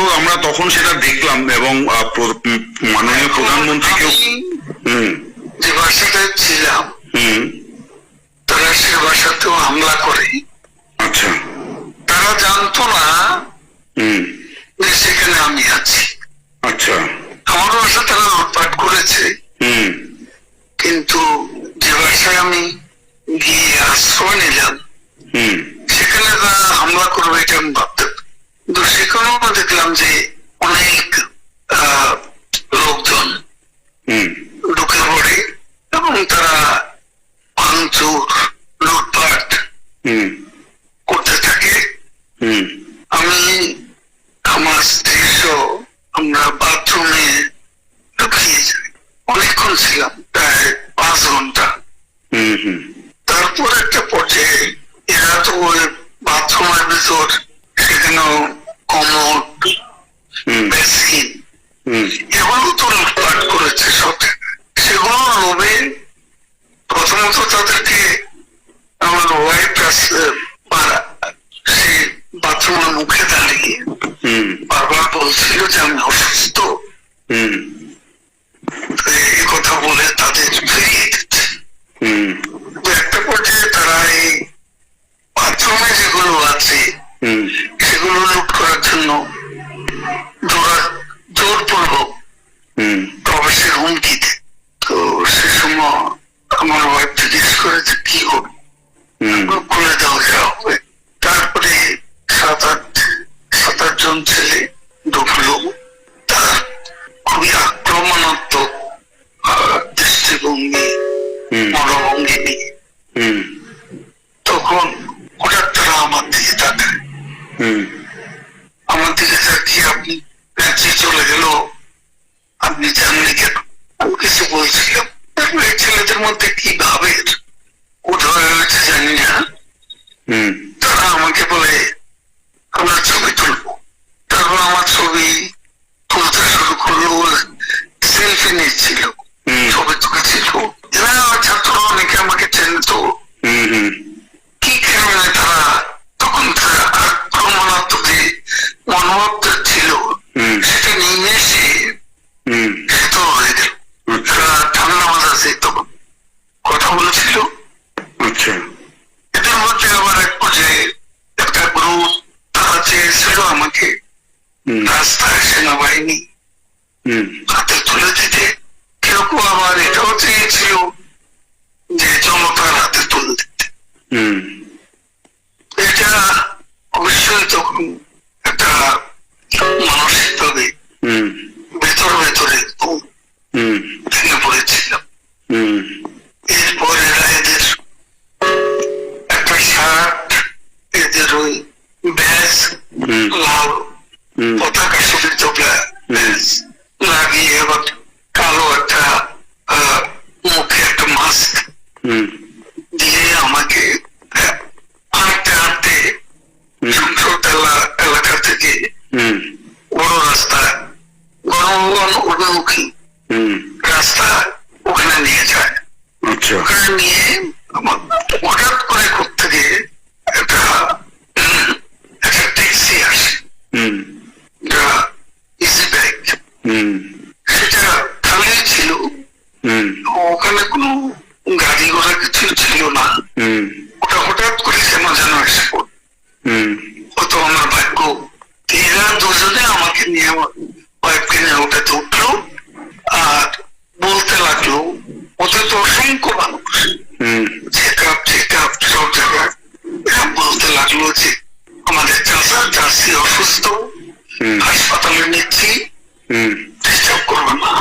তো আমরা তখন সেটা দেখলাম এবং মাননীয় প্রধানমন্ত্রীকেও যে বাসাতে ছিলাম তারা সে বাসাতেও হামলা করে। আচ্ছা। তারা জানতো না হুম। যে সেখানে আমি আছি। আচ্ছা। আমার বাসা তারা লুটপাট করেছে। হুম। কিন্তু যে বাসায় আমি গিয়ে আশ্রয় নিলাম হুম। সেখানে তারা হামলা করবে এটা আমি ভাবতাম কিন্তু সেখানেও দেখলাম যে অনেক লোকজন ঢুকে পড়ে এবং তারা ভাঙচুর লুটপাট করতে থাকে। আমি আমার স্ত্রী আমরা বাথরুমে ঢুকিয়ে যাই। অনেকক্ষণ ছিলাম প্রায় পাঁচ ঘণ্টা। হুম হুম। তারপর একটা পর্যায়ে এরা তো ওই বাথরুমের ভিতর সেখানেও como un vecino. Mm. Y জোরা জোরপূর্বক হুম। প্রবেশের হুমকি তো সে সময় আমার ওয়াইফ জিজ্ঞেস করেছে কি হবে হুম। খুলে দেওয়া যা হবে। তারপরে সাত আট সাত আট জন ছেলে ঢুকলো তার খুবই আক্রমণাত্মক ছেলেদের ওখানে নিয়ে আমার হঠাৎ করে করতে গিয়ে একটা একটা ট্যাক্সি আসে। ইজি ব্যাগ সেটা খালি ছিল। ওখানে কোনো গাড়ি ঘোড়া কিছু ছিল না। হুম। ওটা হঠাৎ করে কেন যেন এসে। হুম। আমার ভাগ্য। এরা দুজনে আমাকে নিয়ে আমার ওয়াইফকে নিয়ে ওটাতে উঠল আর বলতে লাগল ওতে তো অসংখ্য যাচ্ছি অসুস্থ হাসপাতালে নিচ্ছি ডিস্টার্ব করবে না।